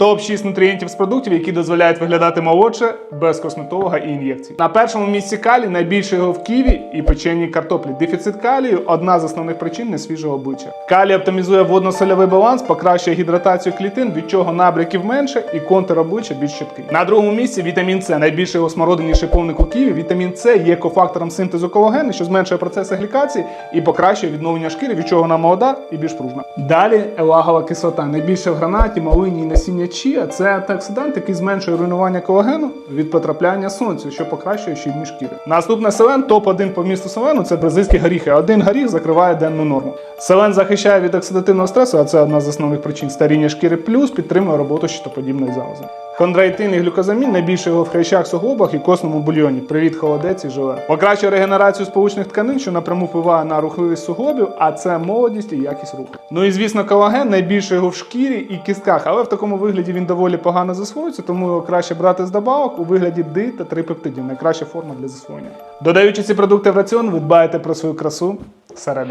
Топ-6 нутрієнтів з продуктів, які дозволяють виглядати молодше без косметолога і ін'єкцій. На першому місці калій найбільше його в ківі і печеній картоплі. Дефіцит калію одна з основних причин несвіжого обличчя. Калій оптимізує водно-сольовий баланс, покращує гідратацію клітин, від чого набряків менше і контур обличчя більш чіткий. На другому місці вітамін С. Найбільше його смородині шиповник у ківі. Вітамін С є кофактором синтезу колагену, що зменшує процеси глікації і покращує відновлення шкіри, від чого вона молода і більш пружна. Далі елагова кислота. Найбільше в гранаті, малині і насіння чія. Це антиоксидант, який зменшує руйнування колагену від потрапляння сонцю, що покращує щільні шкіри. Наступне селен, топ-1 по місту селену це бразильські горіхи. Один горіх закриває денну норму. Селен захищає від оксидативного стресу, а це одна з основних причин старіння шкіри, плюс підтримує роботу щитоподібної залози. Хондроїтин і глюкозамін найбільше його в хрящах, суглобах і костному бульйоні. Привіт, холодець і желе. Покращує регенерацію сполучних тканин, що напряму впливає на рухливість суглобів, а це молодість і якість руху. Ну і звісно, колаген найбільше його в шкірі і кістках, але в такому вигляді він доволі погано засвоюється, тому його краще брати з добавок у вигляді ди та трипептидів. Найкраща форма для засвоєння. Додаючи ці продукти в раціон, ви дбаєте про свою красу серед.